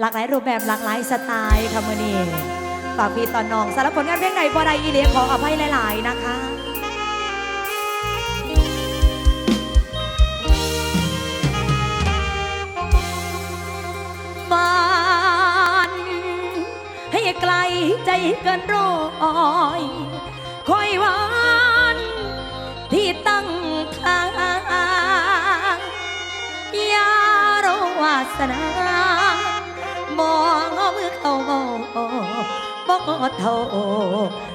หลากหลายรูปแบบหลากหลายสไตล์ค่ะมือนี้ฝากพี่ตอน้องสารผลงานเพลงไหนบ่ได้อีเลียขออภัยหลาย ๆ นะคะบ้านให้ไกลใจเกินรอยคอยวันที่ตั้งทางยาโรวาสนา มองเมื่อเขาบอกอดเท่า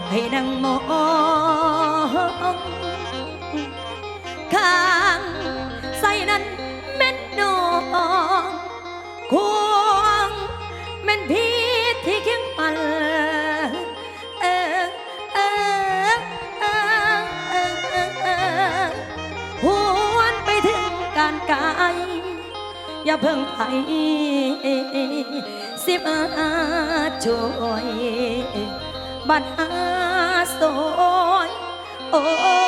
ให้นังมองข้า เพิ่งไปสิบอาช่วยบัดอาสวยโอ้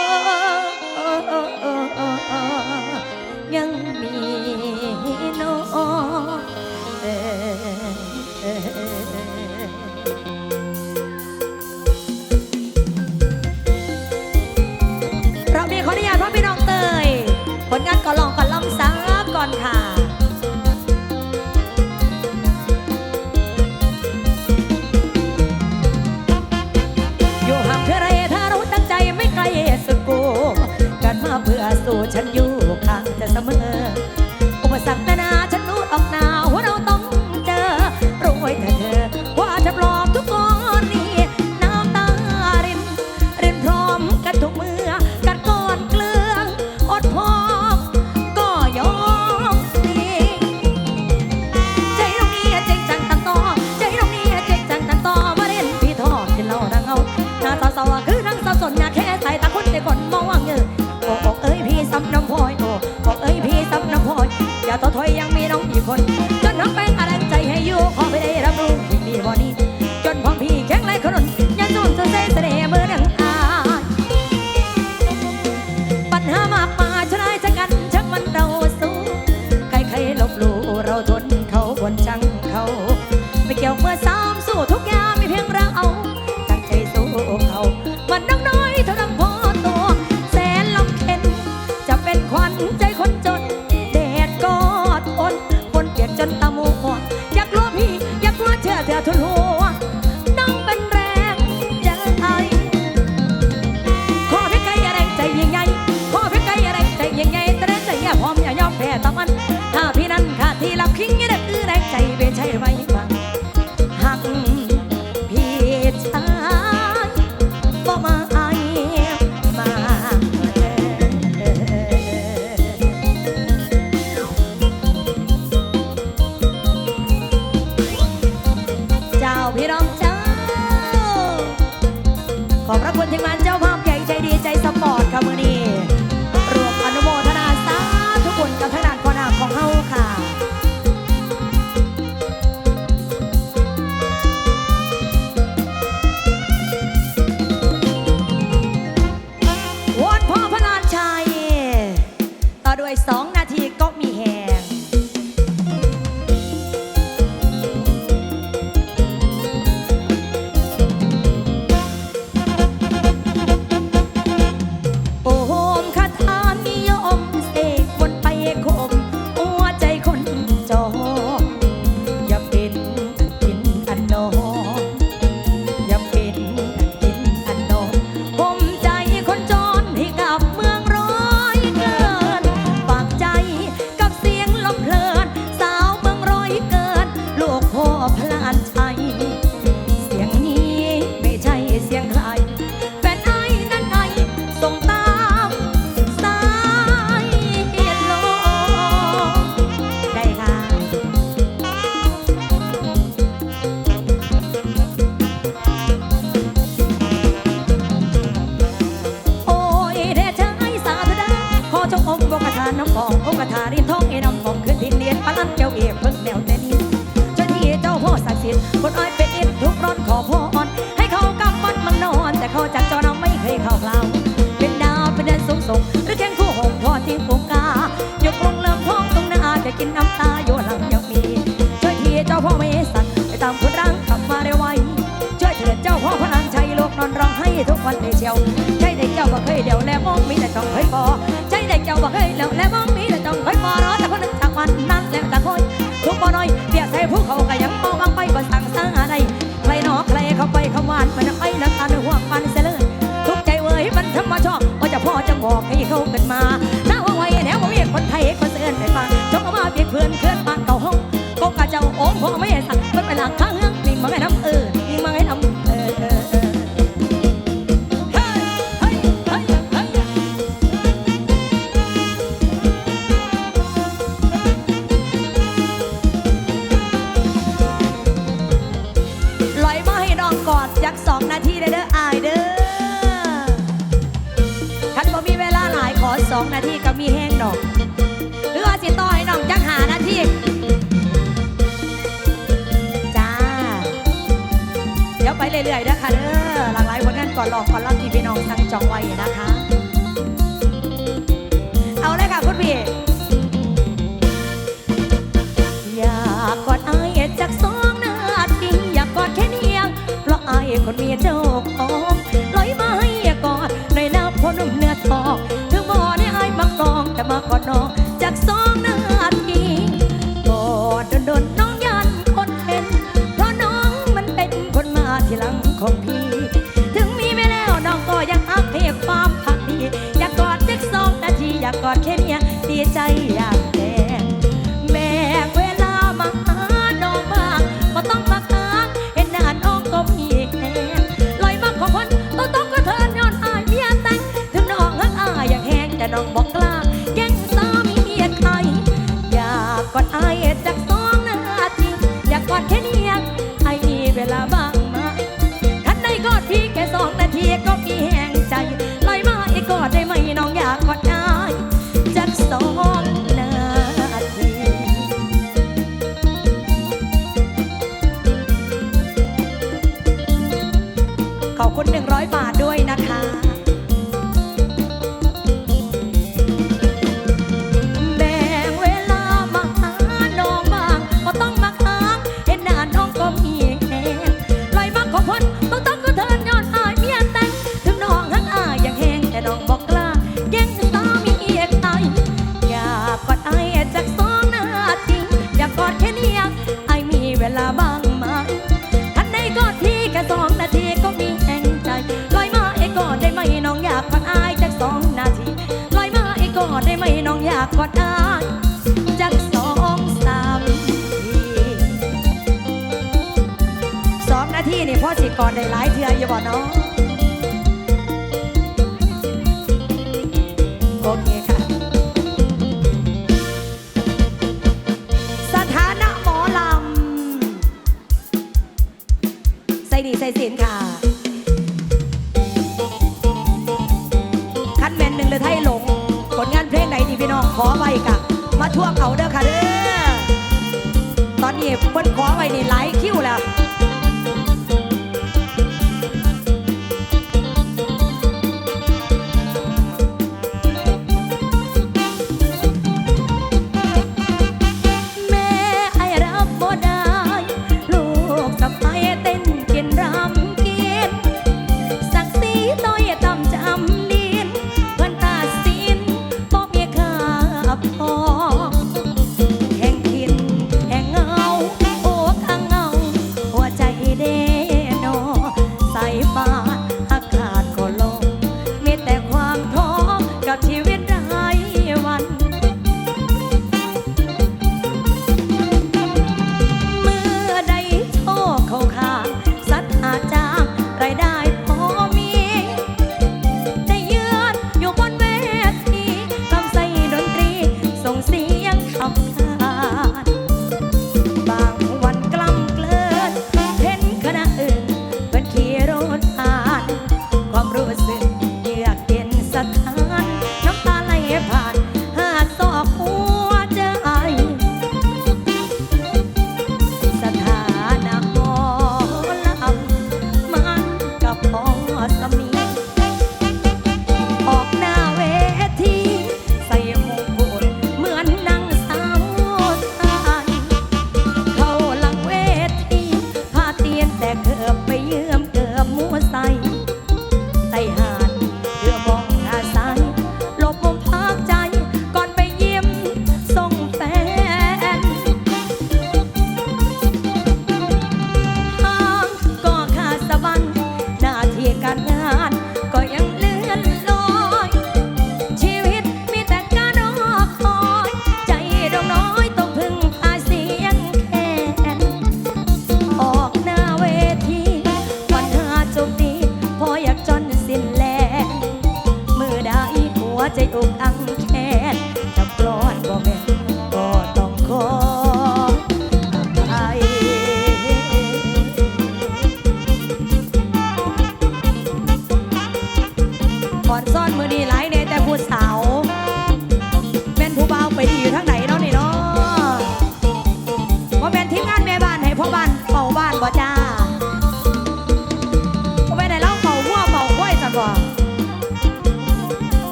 ้องคอยปอใจเด็กเจ้าบอกเฮ้ยแล้วแล้วมองมีแต่จ้องคอยปอรอแต่คนนึ่งจากวันนั้นแล้วแต่คอยทุกปอน้อยเปียกใส่ผู้เขาก็ยังมองบางไปบ่สั่งสร้างอะไรใครนอใครเขาไปเขาวานมันไปน้ำตานห่วงมันเสลืยทุกใจเว้ยมันทำมาชอบก็จะพ่อจะบอกให้เขากันมา เอาเลยค่ะคุณพี่ อยากกอดไอ้ายจักสองนาทีอยากกอดแค่นี้ยเพราะไอ้คนมีเจ้าของ ก่อนได้หลายเทืออยู่บ่เน้อง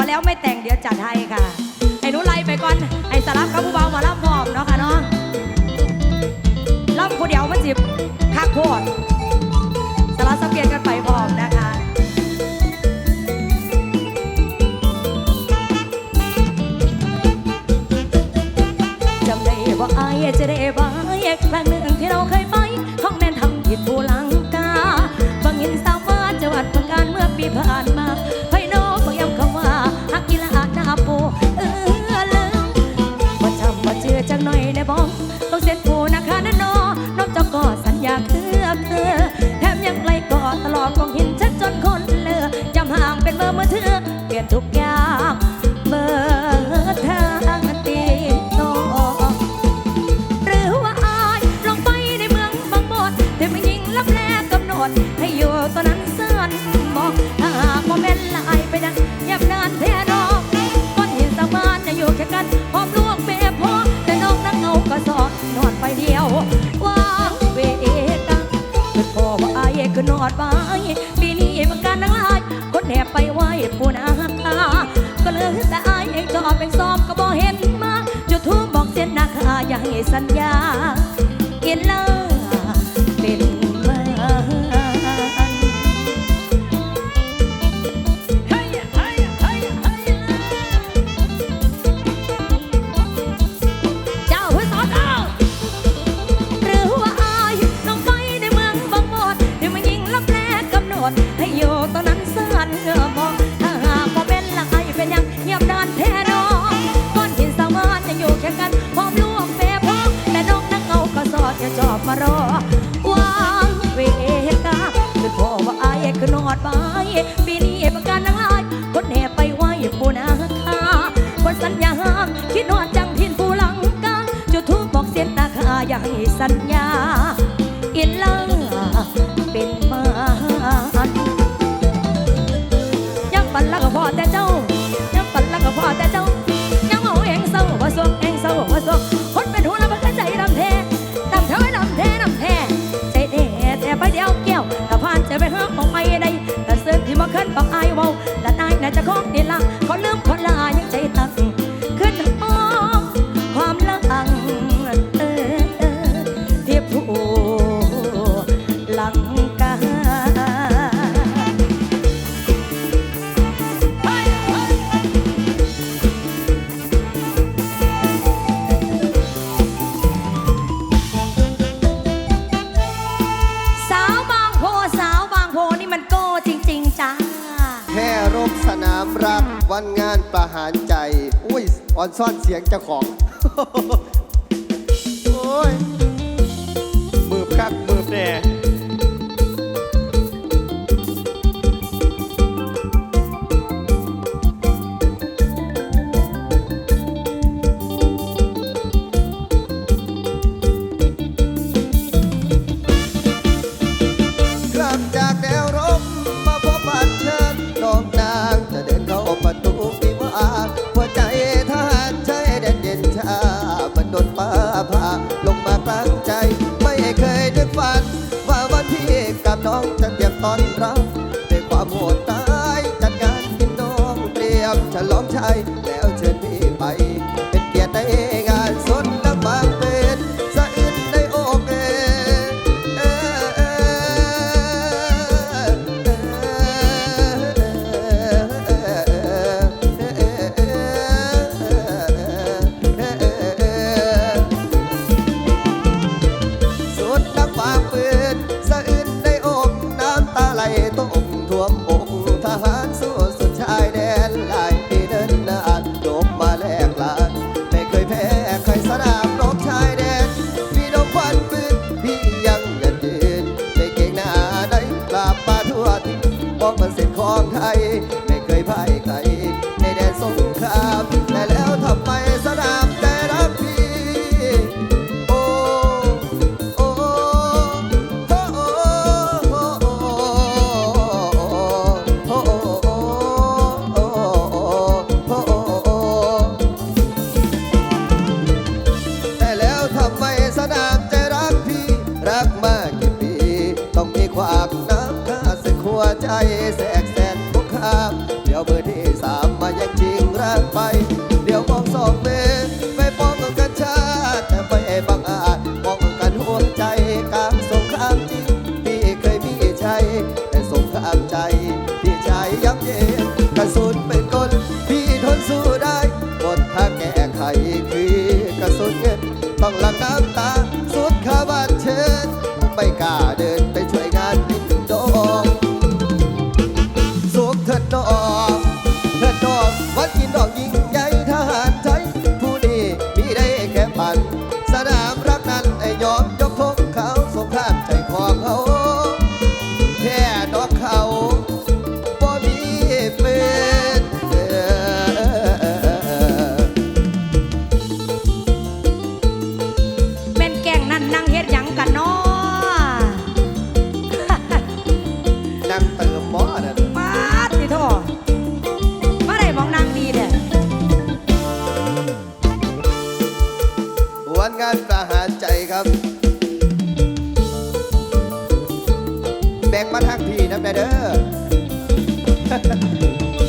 พอแล้วไม่แต่งเดี๋ยวจัดให้ค่ะไอ้นุไลไปก่อนไอ้สารับกับผู้เบาหมาลำพร้อมเนาะค่ะเนาะลำผู้เดียวมันสิคักโพด ดไว้ปีนี้เหมือนกันนังลายคนแหบไปไหวปูนาคาก็เลยแต่อายเองจอดเป็นซ้อมก็บอกเห็นมาจุดทุบบอกเส้นนาคาอย่าให้สัญญา กินเลย ประหารใจ อุ้ยอ่อนซ่อนเสียงเจ้าของ โอ้ยมือคักมือแน่ secreto ใจแส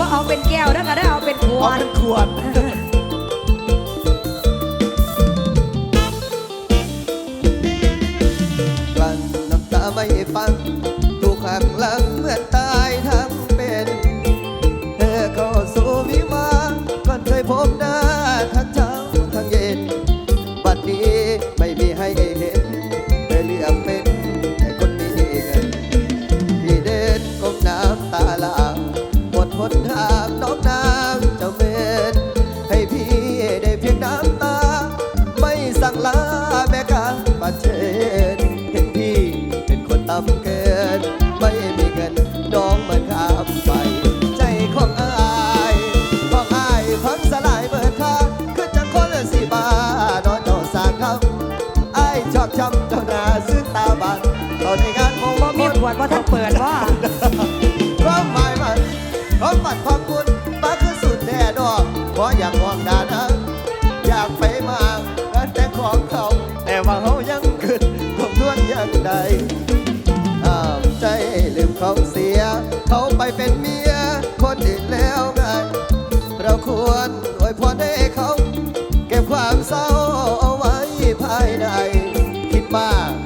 เอาเป็นแก้วแล้วก็ได้เอาเป็นขวดขวดกลั้นน้ำตาไม่ฟัง เป็นเมียคนอื่นแล้วไง เราควรอวยพรให้เขา เก็บความเศร้าเอาไว้ภายใน คิดมาก